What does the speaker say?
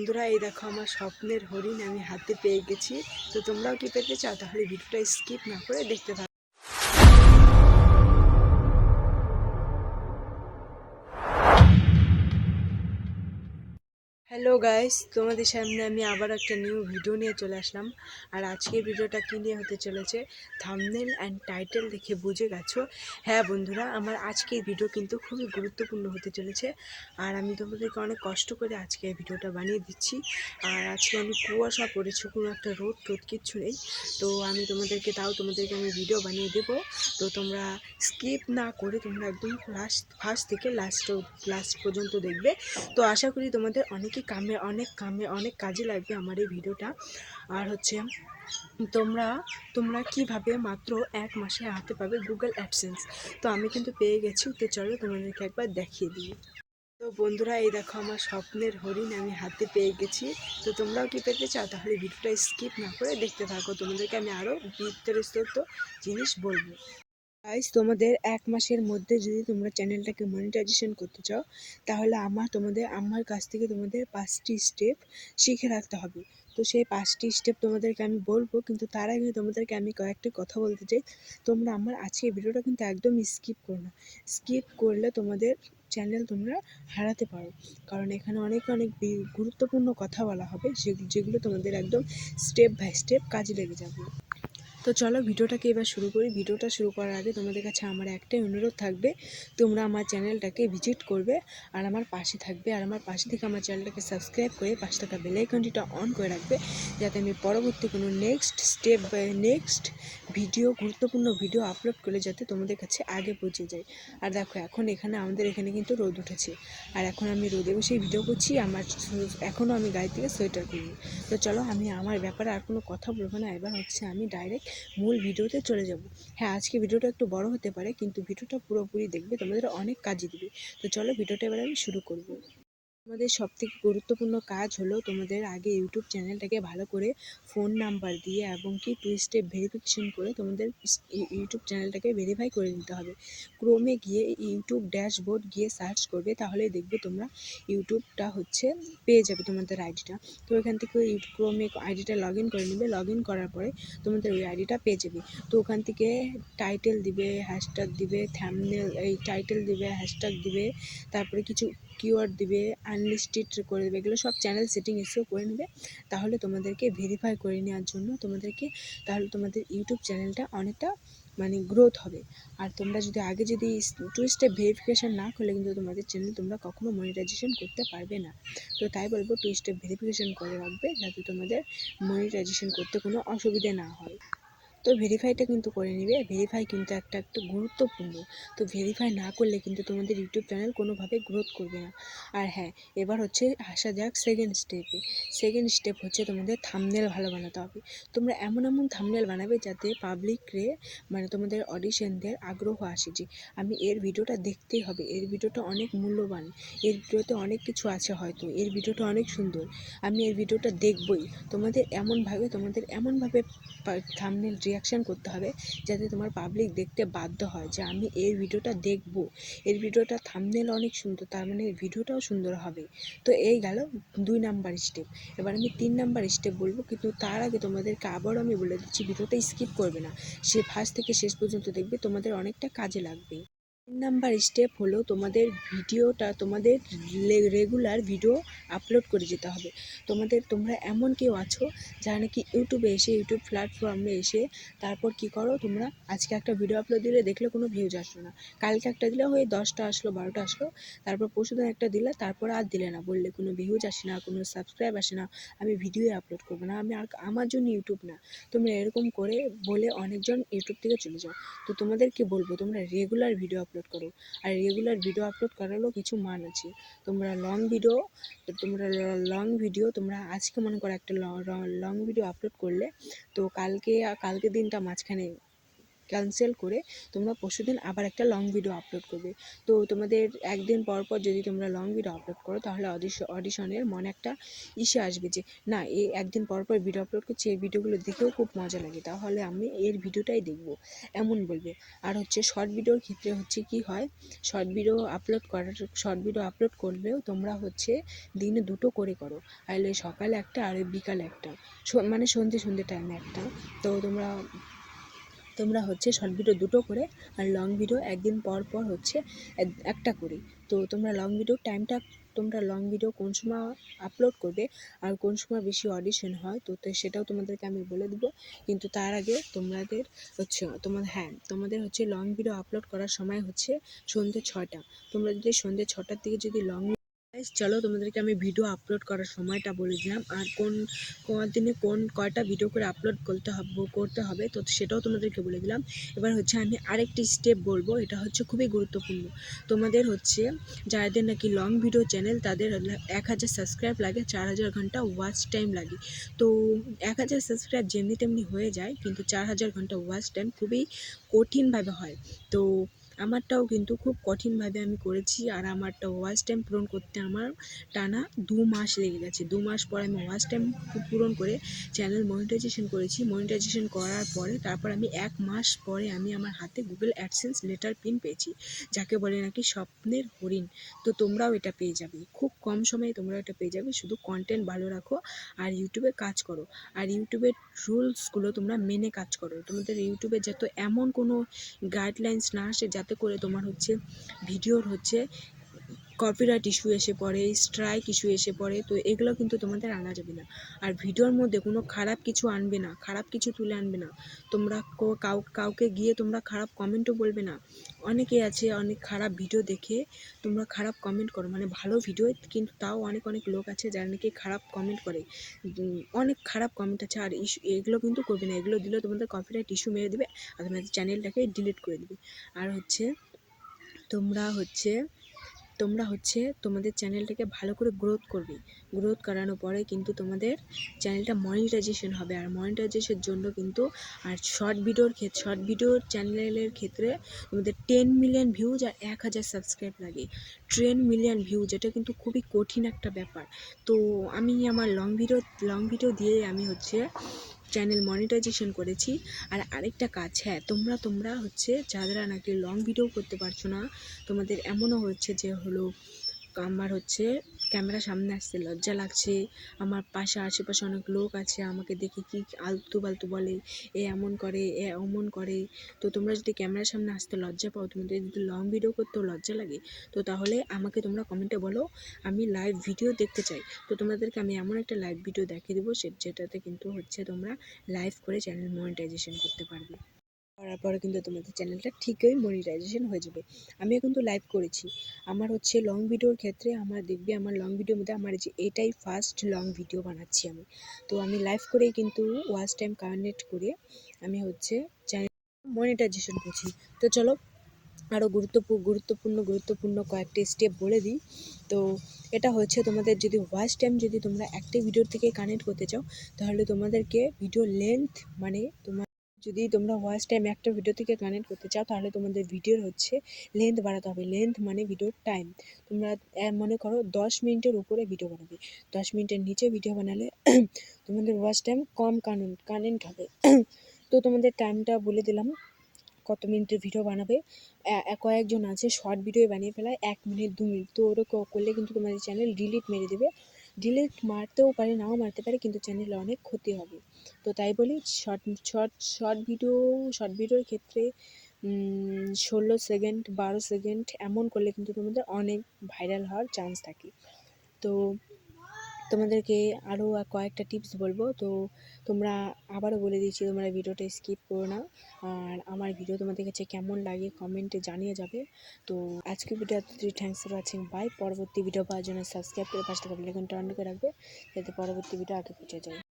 বন্ধুরা, এই দেখো আমার স্বপ্নের হরিণ আমি হাতে পেয়ে গেছি। তো তোমরাও কি পেতে চাও? তাহলে ভিডিওটা স্কিপ না করে দেখতে থাকো। গাইস তোমাদের সামনে আমি আবার একটা নিউ ভিডিও নিয়ে চলে আসলাম। আর আজকের ভিডিওটা কী নিয়ে হতে চলেছে? থামনেল অ্যান্ড টাইটেল দেখে বুঝে গেছো? হ্যাঁ বন্ধুরা, আমার আজকের ভিডিও কিন্তু খুবই গুরুত্বপূর্ণ হতে চলেছে। আর আমি তোমাদেরকে অনেক কষ্ট করে আজকে এই ভিডিওটা বানিয়ে দিচ্ছি। আর আজকে আমি কুয়াশা পড়েছে, কোনো একটা রোদ টোদ কিচ্ছু নেই। তো আমি তোমাদেরকে, তাও তোমাদেরকে আমি ভিডিও বানিয়ে দেবো। তো তোমরা স্কিপ না করে তোমরা একদম লাস্ট ফার্স্ট থেকে লাস্ট লাস্ট পর্যন্ত দেখবে। তো আশা করি তোমাদের অনেকই কামে অনেক কামে অনেক কাজে লাগবে আমার এই ভিডিওটা। আর হচ্ছে, তোমরা তোমরা কীভাবে মাত্র এক মাসে হাতে পাবে গুগল অ্যাডসেন্স তো আমি কিন্তু পেয়ে গেছি, তো চলো তোমাদেরকে একবার দেখিয়ে দিই। তো বন্ধুরা, এই দেখো আমার স্বপ্নের হরিণ, আমি হাতে পেয়ে গেছি। তো তোমরাও কি পেতে চাও? তাহলে ভিডিওটা স্কিপ না করে দেখতে থাকো। তোমাদেরকে আমি আরও বিস্তারিত জিনিস বলব। গাইস তোমাদের এক মাসের মধ্যে যদি তোমরা চ্যানেলটাকে মনিটাইজেশন করতে চাও, তাহলে আমার, তোমাদের আমার কাছ থেকে তোমাদের পাঁচটি স্টেপ শিখে রাখতে হবে। তো সেই পাঁচটি স্টেপ তোমাদেরকে আমি বলব, কিন্তু তার আগে তোমাদেরকে আমি কয়েকটি কথা বলতে চাই। তোমরা আমার আজকের ভিডিওটা কিন্তু একদম স্কিপ করো না। স্কিপ করলে তোমাদের চ্যানেল তোমরা হারাতে পারো। কারণ এখানে অনেক অনেক গুরুত্বপূর্ণ কথা বলা হবে যেগুলো তোমাদের একদম স্টেপ বাই স্টেপ কাজে লেগে যাবে। তো চলো ভিডিওটাকে এবার শুরু করি। ভিডিওটা শুরু করার আগে তোমাদের কাছে আমার একটাই অনুরোধ থাকবে, তোমরা আমার চ্যানেলটাকে ভিজিট করবে আর আমার পাশে থাকবে। আর আমার পাশে থেকে আমার চ্যানেলটাকে সাবস্ক্রাইব করে পাশে থাকা বেলাইকনটিটা অন করে রাখবে, যাতে আমি পরবর্তী কোনো next step by next video, গুরুত্বপূর্ণ ভিডিও আপলোড করলে যাতে তোমাদের কাছে আগে পৌঁছে যায়। আর দেখো, এখন এখানে আমাদের এখানে কিন্তু রোদ উঠেছে। আর এখন আমি রোদে বসেই ভিডিও করছি, আমার এখনও আমি গায়ে থেকে সোয়েটার কিনি তো চলো, আমি আমার ব্যাপারে আর কোনো কথা বলব না। এবার হচ্ছে আমি ডাইরেক্ট মূল ভিডিওতে চলে যাব। হ্যাঁ আজকে ভিডিওটা একটু বড় হতে পারে, কিন্তু ভিডিওটা পুরোপুরি দেখবে, তোমাদের অনেক কাজে দিবে। তো চলো ভিডিওটা এবার আমি শুরু করব। তোমাদের সবথেকে গুরুত্বপূর্ণ কাজ হলো তোমাদের আগে ইউটিউব চ্যানেলটাকে ভালো করে ফোন নাম্বার দিয়ে এবং কি টু স্টেপ ভেরিফিকেশন করে তোমাদের ইউটিউব চ্যানেলটাকে ভেরিফাই করে নিতে হবে। ক্রোমে গিয়ে ইউটিউব ড্যাশবোর্ড গিয়ে সার্চ করবে, তাহলে দেখবে তোমরা ইউটিউবটা হচ্ছে পেয়ে যাবে তোমাদের আইডিটা। তো এখান থেকে ইউটিউব ক্রোমে আইডিটা লগ ইন করে নেবে লগ ইন করার পরে তোমাদের ওই আইডিটা পেয়ে যাবে। তো ওখান থেকে টাইটেল দিবে হ্যাশট্যাগ দিবে থ্যামনেল এই টাইটেল দিবে হ্যাশট্যাগ দিবে, তারপরে কিছু কিওয়ার্ড দিবে আনলিস্টেড করে দেবে, এগুলো সব চ্যানেল সেটিং এসেও করে নেবে। তাহলে তোমাদেরকে ভেরিফাই করে নেওয়ার জন্য তোমাদেরকে, তাহলে তোমাদের ইউটিউব চ্যানেলটা অনেকটা মানে গ্রোথ হবে। আর তোমরা যদি আগে যদি টু স্টেপ ভেরিফিকেশান না করলে কিন্তু তোমাদের চ্যানেল তোমরা কখনো মনিটাইজেশন করতে পারবে না। তো তাই বলব টু স্টেপ ভেরিফিকেশান করে রাখবে যাতে তোমাদের মনিটাইজেশন করতে কোনো অসুবিধে না হয়। তো ভেরিফাইটা কিন্তু করে নেবে। ভেরিফাই কিন্তু একটা একটা গুরুত্বপূর্ণ। তো ভেরিফাই না করলে কিন্তু তোমাদের ইউটিউব চ্যানেল কোনোভাবে গ্রোথ করবে না। আর হ্যাঁ এবার হচ্ছে আসা যাক সেকেন্ড স্টেপে সেকেন্ড স্টেপ হচ্ছে তোমাদের থামনেল ভালো বানাতে হবে। তোমরা এমন এমন থামনেল বানাবে যাতে পাবলিকরে মানে তোমাদের অডিশনদের আগ্রহ আসে যে, আমি এর ভিডিওটা দেখতেই হবে। এর ভিডিওটা অনেক মূল্যবান। এর ভিডিওতে অনেক কিছু আছে হয়তো। এর ভিডিওটা অনেক সুন্দর। আমি এর ভিডিওটা দেখবই। তোমাদের এমনভাবে তোমাদের এমনভাবে থামনেল রিয়াকশান করতে হবে যাতে তোমার পাবলিক দেখতে বাধ্য হয় যে আমি এর ভিডিওটা দেখব। এর ভিডিওটা থামনেল অনেক সুন্দর, তার মানে ভিডিওটাও সুন্দর হবে। তো এই গেল দুই নাম্বার স্টেপ এবার আমি তিন নাম্বার স্টেপ বলব, কিন্তু তার আগে তোমাদেরকে আবারও আমি বলে দিচ্ছি, ভিডিওটা স্কিপ করবে না। সে ফার্স্ট থেকে শেষ পর্যন্ত দেখবে, তোমাদের অনেকটা কাজে লাগবে। তিন নাম্বার স্টেপ হলো তোমাদের ভিডিওটা, তোমাদের রেগুলার ভিডিও আপলোড করে যেতে হবে। তোমাদের, তোমরা এমন কেউ আছো যারা নাকি ইউটিউবে এসে ইউটিউব প্ল্যাটফর্মে এসে তারপর কি করো, তোমরা আজকে একটা ভিডিও আপলোড দিলে দেখলে কোনো ভিউজ আসলো না। কালকে একটা দিলে হয়ে দশটা আসলো, বারোটা আসলো, তারপর পরশুদিন একটা দিলে, তারপর আর দিলে না। বললে কোনো ভিউজ আসে না, কোনো সাবস্ক্রাইব আসে না, আমি ভিডিও আপলোড করব না। আমি আর আমার জন্য ইউটিউব না। তোমরা এরকম করে বলে অনেকজন ইউটিউব থেকে চলে যাও। তো তোমাদের তোমাদেরকে বলব, তোমরা রেগুলার ভিডিও আপলোড করো। আর রেগুলার ভিডিও আপলোড করারও কিছু মান আছে। তোমরা লং ভিডিও তোমরা লং ভিডিও তোমরা আজকে মনে করো একটা লং ভিডিও আপলোড করলে, তো কালকে কালকে দিনটা মাঝখানে ক্যান্সেল করে তোমরা পরশুদিন আবার একটা লং ভিডিও আপলোড করবে। তো তোমাদের একদিন পর পর যদি তোমরা লং ভিডিও আপলোড করো, তাহলে অডিশন অডিশনের মনে একটা ইসে আসবে যে, না, এই একদিন পর পর ভিডিও আপলোড করছে, এই ভিডিওগুলো দেখেও খুব মজা লাগে। তাহলে আমি এর ভিডিওটাই দেখব। এমন বলবে। আর হচ্ছে শর্ট ভিডিওর ক্ষেত্রে হচ্ছে কি হয়? শর্ট ভিডিও আপলোড করার শর্ট ভিডিও আপলোড করলেও তোমরা হচ্ছে দিনে দুটো করে করো। এই সকালে একটা আর বিকালে একটা। মানে সন্ধে সন্ধে টাইমে একটা। তো তোমরা তোমরা হচ্ছে শর্ট ভিডিও দুটো করে আর লং ভিডিও একদিন পর পর হচ্ছে একটা করে। তো তোমরা লং ভিডিও টাইমটা তোমরা লং ভিডিও কোন সময় আপলোড করবে আর কোন সময় বেশি অডিশন হয়, তো সেটাও তোমাদেরকে আমি বলে দেবো। কিন্তু তার আগে তোমাদের হচ্ছে তোমার হ্যাঁ তোমাদের হচ্ছে লং ভিডিও আপলোড করার সময় হচ্ছে সন্ধ্যে ছটা তোমরা যদি সন্ধ্যে ছটার দিকে যদি লং চলো তোমাদেরকে আমি ভিডিও আপলোড করার সময়টা বলে দিলাম। আর কোন কোন দিনে কোন কয়টা ভিডিও করে আপলোড করতে হবে করতে হবে, তো সেটাও তোমাদেরকে বলে দিলাম। এবার হচ্ছে আমি আরেকটি স্টেপ বলব, এটা হচ্ছে খুবই গুরুত্বপূর্ণ। তোমাদের হচ্ছে, যাদের নাকি লং ভিডিও চ্যানেল তাদের এক হাজার সাবস্ক্রাইব লাগে, চার হাজার ঘণ্টা ওয়াচ টাইম লাগে। তো এক হাজার সাবস্ক্রাইব যেমনি তেমনি হয়ে যায়, কিন্তু চার হাজার ঘণ্টা ওয়াচ টাইম খুবই কঠিনভাবে হয়। তো আমারটাও কিন্তু খুব কঠিনভাবে আমি করেছি আর আমারটা ওয়াচ টাইম পূরণ করতে আমার টানা দু মাস লেগে গেছে। দু মাস পরে আমি ওয়াচ টাইম পূরণ করে চ্যানেল মনিটাইজেশন করেছি। মনিটাইজেশন করার পরে তারপর আমি এক মাস পরে আমি আমার হাতে গুগল অ্যাডসেন্স লেটার পিন পেয়েছি, যাকে বলে নাকি স্বপ্নের হরিণ। তো তোমরাও এটা পেয়ে যাবে। খুব কম সময়ে তোমরা এটা পেয়ে যাবে। শুধু কন্টেন্ট ভালো রাখো আর ইউটিউবে কাজ করো। আর ইউটিউবের রুলসগুলো তোমরা মেনে কাজ করো। তোমাদের ইউটিউবে যাতে এমন কোনো গাইডলাইন্স না আসে যাতে করে তোমার হচ্ছে ভিডিওর হচ্ছে কপিরাইট ইস্যু এসে পড়ে স্ট্রাইক ইস্যু এসে পড়ে, তো এগুলো কিন্তু তোমাদের আনা যাবে না। আর ভিডিওর মধ্যে কোনো খারাপ কিছু আনবে না, খারাপ কিছু তুলে আনবে না। তোমরা কাউ, কাউকে গিয়ে তোমরা খারাপ কমেন্টও বলবে না। অনেকে আছে, অনেক খারাপ ভিডিও দেখে তোমরা খারাপ কমেন্ট করো। মানে ভালো ভিডিও কিন্তু তাও অনেক অনেক লোক আছে যারা নাকি খারাপ কমেন্ট করে। অনেক খারাপ কমেন্ট আছে আর ইস্যু এগুলো কিন্তু করবে না। এগুলো দিলে তোমাদের কপিরাইট ইস্যু মেরে দেবে আর তোমাদের চ্যানেলটাকে ডিলিট করে দেবে। আর হচ্ছে তোমরা হচ্ছে তোমরা হচ্ছে তোমাদের চ্যানেলটাকে ভালো করে গ্রোথ করবে। গ্রোথ করানোর পরে কিন্তু তোমাদের চ্যানেলটা মনিটাইজেশন হবে। আর মনিটাইজেশনের জন্য কিন্তু আর শর্ট ভিডিওর ক্ষেত্রে শর্ট ভিডিওর চ্যানেলের ক্ষেত্রে তোমাদের টেন মিলিয়ন ভিউজ আর এক হাজার সাবস্ক্রাইব লাগে। টেন মিলিয়ন ভিউ যেটা কিন্তু খুবই কঠিন একটা ব্যাপার। তো আমি আমার লং ভিডিও লং ভিডিও দিয়ে আমি হচ্ছে চ্যানেল মনিটাইজেশন করেছি। আর আরেকটা কাজ হ্যাঁ তোমরা তোমরা হচ্ছে যারা নাকি লং ভিডিও করতে পারছ না, তোমাদের এমনও হচ্ছে যে হলো, আমার হচ্ছে ক্যামেরা সামনে আসতে লজ্জা লাগছে। আমার পাশে আশেপাশে অনেক লোক আছে, আমাকে দেখে কি আলতু বালতু বলে, এ এমন করে, এ অমন করে। তো তোমরা যদি ক্যামেরার সামনে আসতে লজ্জা পাও তোমাদের যদি লং ভিডিও করতেও লজ্জা লাগে, তো তাহলে আমাকে তোমরা কমেন্টে বলো, আমি লাইভ ভিডিও দেখতে চাই। তো তোমাদেরকে আমি এমন একটা লাইভ ভিডিও দেখিয়ে দেবো, সে যেটাতে কিন্তু হচ্ছে তোমরা লাইভ করে চ্যানেল মনিটাইজেশন করতে পারবে। করার পরে কিন্তু তোমাদের চ্যানেলটা ঠিকই মনিটাইজেশন হয়ে যাবে। আমিও কিন্তু লাইভ করেছি। আমার হচ্ছে লং ভিডিওর ক্ষেত্রে আমার দেখবে আমার লং ভিডিওর মধ্যে আমার যে এটাই ফার্স্ট লং ভিডিও বানাচ্ছি আমি। তো আমি লাইভ করেই কিন্তু ওয়াচ টাইম কানেক্ট করে আমি হচ্ছে চ্যানেল মনিটাইজেশন করছি। তো চলো আরও গুরুত্বপূর্ণ গুরুত্বপূর্ণ গুরুত্বপূর্ণ কয়েকটি স্টেপ বলে দিই। তো এটা হচ্ছে তোমাদের যদি ওয়াচ টাইম যদি তোমরা একটা ভিডিওর থেকে কানেক্ট করতে চাও, তাহলে তোমাদেরকে ভিডিও লেন্থ মানে তোমার যদি তোমরা ওয়াচ টাইম একটা ভিডিও থেকে কানেক্ট করতে চাও, তাহলে তোমাদের ভিডিওর হচ্ছে লেন্থ বাড়াতে হবে। লেন্থ মানে ভিডিওর টাইম তোমরা মনে করো দশ মিনিটের উপরে ভিডিও বানাবে। দশ মিনিটের নিচে ভিডিও বানালে তোমাদের ওয়াচ টাইম কম কানেন্ট কানেন্ট হবে। তো তোমাদের টাইমটা বলে দিলাম, কত মিনিটের ভিডিও বানাবে। কয়েকজন আছে শর্ট ভিডিও বানিয়ে ফেলায়, এক মিনিট, দু মিনিট। তো ওরকম করলে কিন্তু তোমাদের চ্যানেল ডিলিট মেরে দেবে। ডিলিট মারতেও পারে, নাও মারতে পারে, কিন্তু চ্যানেলে অনেক ক্ষতি হবে। তো তাই বলি short short short video short ভিডিওর ক্ষেত্রে ষোলো সেকেন্ড বারো সেকেন্ড এমন করলে কিন্তু তোমাদের অনেক ভাইরাল হওয়ার চান্স থাকে। তো তোমাদেরকে আরও কয়েকটা টিপস বলব। তো তোমরা আবারও বলে দিচ্ছি তোমরা ভিডিওটা স্কিপ করো না। আর আমার ভিডিও তোমাদের কাছে কেমন লাগে কমেন্টে জানিয়ে যাবে। তো আজকে video thanks for watching bye পরবর্তী ভিডিও পাওয়ার জন্য সাবস্ক্রাইব করে পাশে থাকা বেলাইকনটা অন করে রাখবে। যাতে পরবর্তী ভিডিও আগে পৌঁছে যায়।